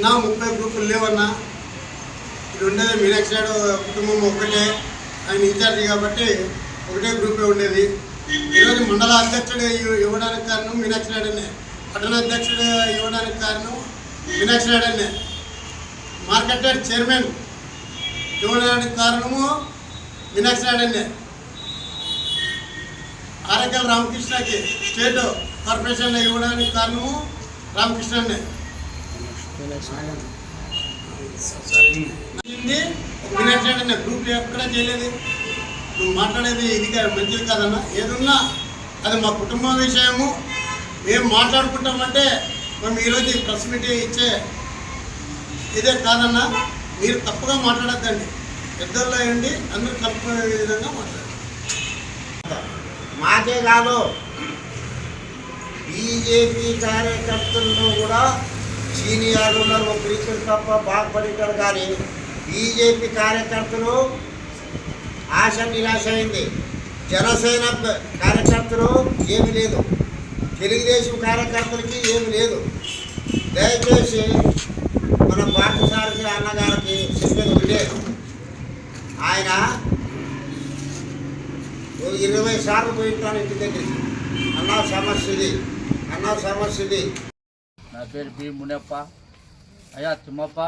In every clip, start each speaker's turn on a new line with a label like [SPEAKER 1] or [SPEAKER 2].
[SPEAKER 1] నా ముప్పై గ్రూపులు లేవన్నా ఇది ఉండేది మీనాక్షి నాయుడు కుటుంబం ఒకటే ఆయన ఇన్ఛార్జి కాబట్టి ఒకటే గ్రూపే ఉండేది. ఈరోజు మండల అధ్యక్షుడు ఇవ్వడానికి కారణం మీనాక్షి నాయుడునే. పట్టణ అధ్యక్షుడు ఇవ్వడానికి కారణం మీనాక్షి నాయుడునే. మార్కెట్ యార్డ్ చైర్మన్ ఇవ్వడానికి కారణము మీనాక్షి నాయుడునే. ఆరకల్ రామకృష్ణకి స్టేట్ కార్పొరేషన్లో ఇవ్వడానికి కారణము రామకృష్ణనే. ఇది గ్రూప్ ఎక్కడ చేయలేదు. నువ్వు మాట్లాడేది ఇది మంచిది కాదన్నా? ఏదున్నా? అది మా కుటుంబ విషయము. మేము మాట్లాడుకుంటామంటే మేము ఈరోజు ఈ ప్రెస్ మీట్ ఇచ్చే ఇదే కాదన్నా? మీరు తప్పుగా మాట్లాడద్దండి. పెద్దల్లో అయ్యండి అందరూ తప్పు విధంగా మాట్లాడండి
[SPEAKER 2] మాకే కాదు. బీజేపీ కార్యకర్తలను కూడా సీనియర్లు ఉన్నారు ఒకరిద్దరు తప్ప బాగుపడేటాడు కానీ బీజేపీ కార్యకర్తలు ఆశ నిరాశ అయింది. జనసేన కార్యకర్తలు ఏమి లేదు. తెలుగుదేశం కార్యకర్తలకి ఏమి లేదు. దయచేసి మన పాఠశాలకి అన్నగారికి చెప్పేది ఒకటే ఆయన ఇరవై సార్లు పోయింటాను ఇంటి దగ్గరికి. అన్నా సమస్యది అన్నా
[SPEAKER 3] నా పేరు బి మునప్ప. అయ్యా తిమ్మప్ప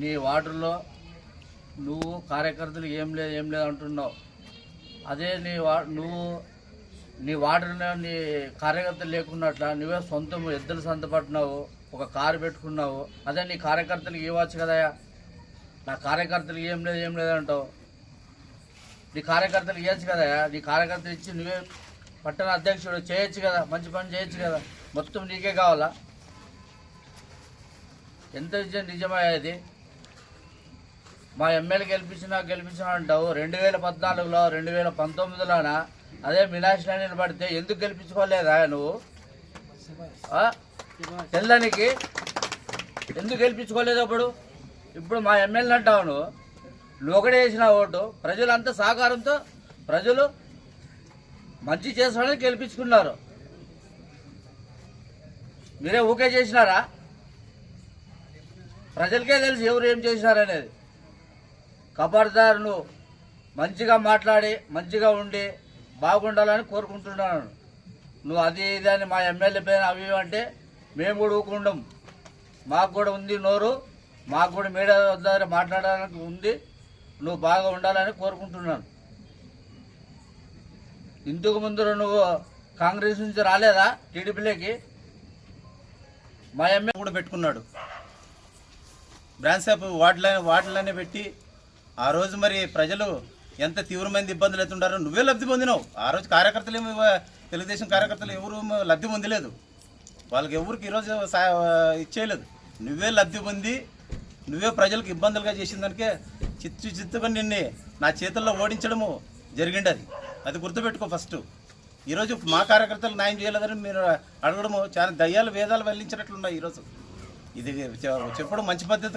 [SPEAKER 3] నీ వార్డులో నువ్వు కార్యకర్తలు ఏం లేదు ఏం లేదు అంటున్నావు. అదే నీ వా నువ్వు నీ వార్డులో నీ కార్యకర్తలు లేకున్నట్ల నువ్వే సొంతం ఎద్దులు సంతపట్టినావు ఒక కారు పెట్టుకున్నావు. అదే నీ కార్యకర్తలకు ఇవ్వచ్చు కదయ్యా నా కార్యకర్తలు ఏం లేదు ఏం లేదు అంటావు. నీ కార్యకర్తలు ఇవ్వచ్చు కదయ్యా నీ కార్యకర్తలు ఇచ్చి నువ్వే పట్టణ అధ్యక్షుడు చేయొచ్చు కదా మంచి పని చేయొచ్చు కదా. మొత్తం నీకే కావాలా? ఎంత నిజం నిజమయ్యేది మా ఎమ్మెల్యే గెలిపించినా గెలిపించినా అంటావు. రెండు వేల పద్నాలుగులో రెండు వేల పంతొమ్మిదిలోన? అదే మినాష్ రాణిని పడితే ఎందుకు గెలిపించుకోలేదా నువ్వు? తెల్లనికి ఎందుకు గెలిపించుకోలేదు అప్పుడు? ఇప్పుడు మా ఎమ్మెల్యే అంటావు నువ్వు. నువ్వు ఒకటే వేసిన ఓటు. ప్రజలంతా సహకారంతో ప్రజలు మంచి చేసాడని గెలిపించుకున్నారు. మీరే ఊకే చేసినారా? ప్రజలకే తెలుసు ఎవరు ఏం చేసినారనేది. కబర్దారును మంచిగా మాట్లాడి మంచిగా ఉండి బాగుండాలని కోరుకుంటున్నాను. నువ్వు అది ఇది అని మా ఎమ్మెల్యే పైన అవి అంటే మేము కూడా ఊకుండం. మాకు కూడా ఉంది నోరు మాకు కూడా మీడియా దగ్గర మాట్లాడడానికి ఉంది. నువ్వు బాగా ఉండాలని కోరుకుంటున్నాను. ఇంతకు ముందు నువ్వు కాంగ్రెస్ నుంచి రాలేదా? టీడీపీలోకి? మా ఎమ్మె
[SPEAKER 4] కూడా పెట్టుకున్నాడు. బ్రాంచ్ షాప్ వాటిలో వాటిలోనే పెట్టి ఆ రోజు మరి ప్రజలు ఎంత తీవ్రమైన ఇబ్బందులు అవుతుండారో నువ్వే లబ్ధి పొందినావు. ఆ రోజు కార్యకర్తలు ఏమి తెలుగుదేశం కార్యకర్తలు ఎవరు లబ్ధి పొందలేదు. వాళ్ళకి ఎవరికి ఈరోజు సా ఇచ్చేయలేదు. నువ్వే లబ్ధి పొంది నువ్వే ప్రజలకు ఇబ్బందులుగా చేసిన దానికే చిత్తు చిత్తుగా నిన్ను నా చేతుల్లో ఓడించడము జరిగింది అది అది గుర్తుపెట్టుకో ఫస్ట్. ఈరోజు మా కార్యకర్తలు న్యాయం చేయలేదని మీరు అడగడము చాలా దయ్యాలు వేదాలు వెల్లించినట్లున్నాయి ఈరోజు ఇది చెప్పడం మంచి పద్ధతి